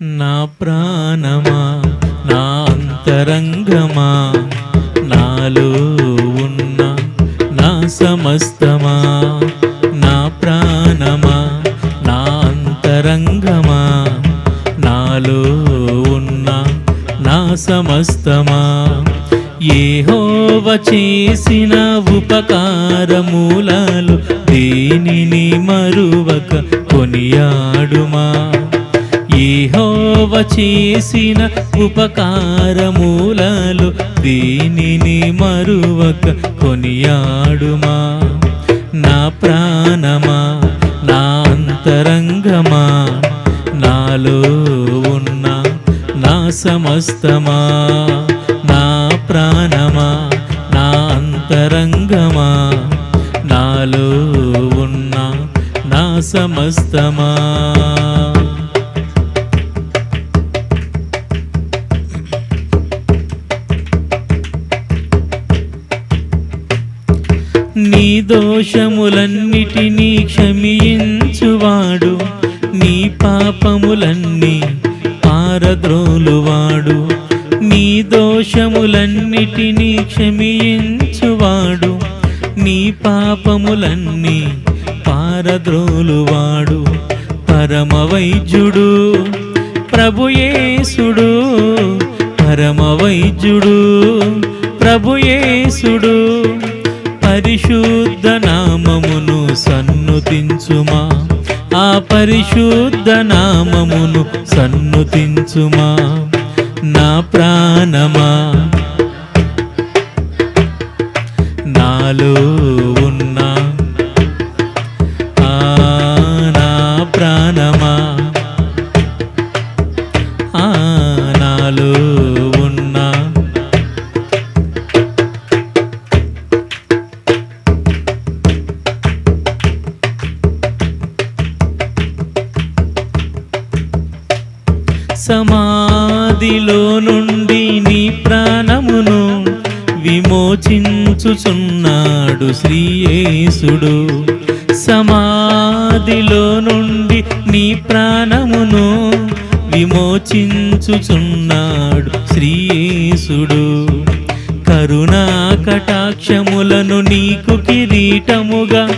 నా ప్రాణమా నా అంతరంగమా నాలో ఉన్న నా సమస్తమా నా ప్రాణమా నా అంతరంగమా నాలో ఉన్న నా సమస్తమా. ఏహోవ చేసిన ఉపకారమూలాలు దేనిని మరువక కొనియాడుమా? ఏహోవ చేసిన ఉపకారమూలాలు దీనిని మరువక కొనియాడుమా? నా ప్రాణమా? నా అంతరంగమా? నాలో ఉన్న నా సమస్తమా? అంతరంగమా? నాలో ఉన్న నా సమస్తమా? నీ దోషములన్నిటినీ క్షమించువాడు నీ పాపములన్నీ పారద్రోలువాడు. నీ దోషములన్నిటినీ క్షమి పాపములన్నీ పారద్రోలువాడు పరమ వైద్యుడు ప్రభుయేసుడు పరమ వైద్యుడు ప్రభుయేసుడు పరిశుద్ధ నామమును సన్నుతించుమా? ఆ పరిశుద్ధ నామమును సన్నుతించుమా? నా ప్రాణమా? నాలో సమాధిలో నుండి నీ ప్రాణమును విమోచించుచున్నాడు శ్రీయేసుడు. సమాధిలో నుండి నీ ప్రాణమును విమోచించుచున్నాడు శ్రీయేసుడు. కరుణా కటాక్షములను నీకు కిరీటముగా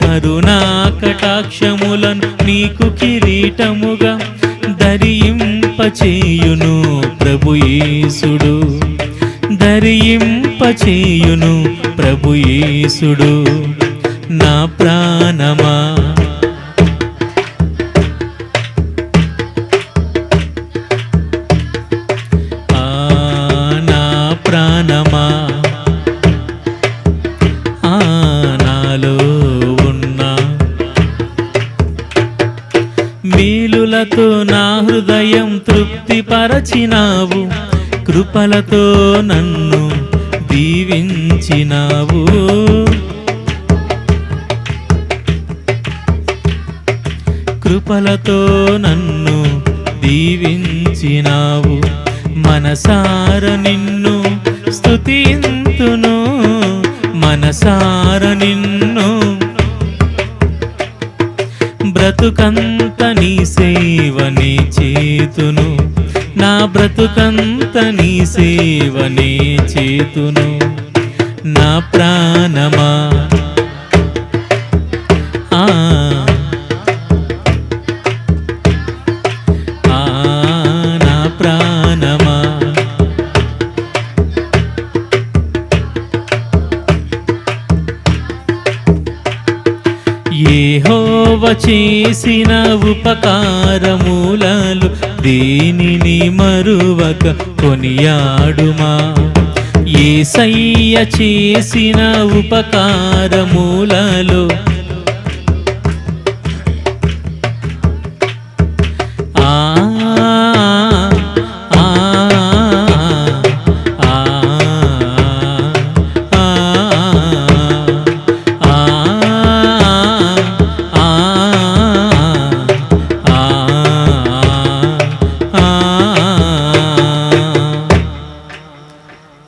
కరుణా కటాక్షములను నీకు కిరీటముగా ధరింపచేయును ప్రభుయేసుడు ధరింపచేయును ప్రభుయేసుడు నా ప్రాణమా నా హృదయం తృప్తిపరచినావు. కృపలతో నన్ను దీవించినావు. కృపలతో నన్ను దీవించినావు. మనసార నిన్ను స్తుతింతును మనసార నిన్ను బ్రతుకంత బ్రతుకంత నీ సేవనే చేతును. నా ప్రాణమా? ఆ. ఆ నా ప్రాణమా? ఏహోవ చేసిన ఉపకారములలు దేనిని మరువక కొనియాడుమా? ఏసయ్య చేసిన ఉపకారములలో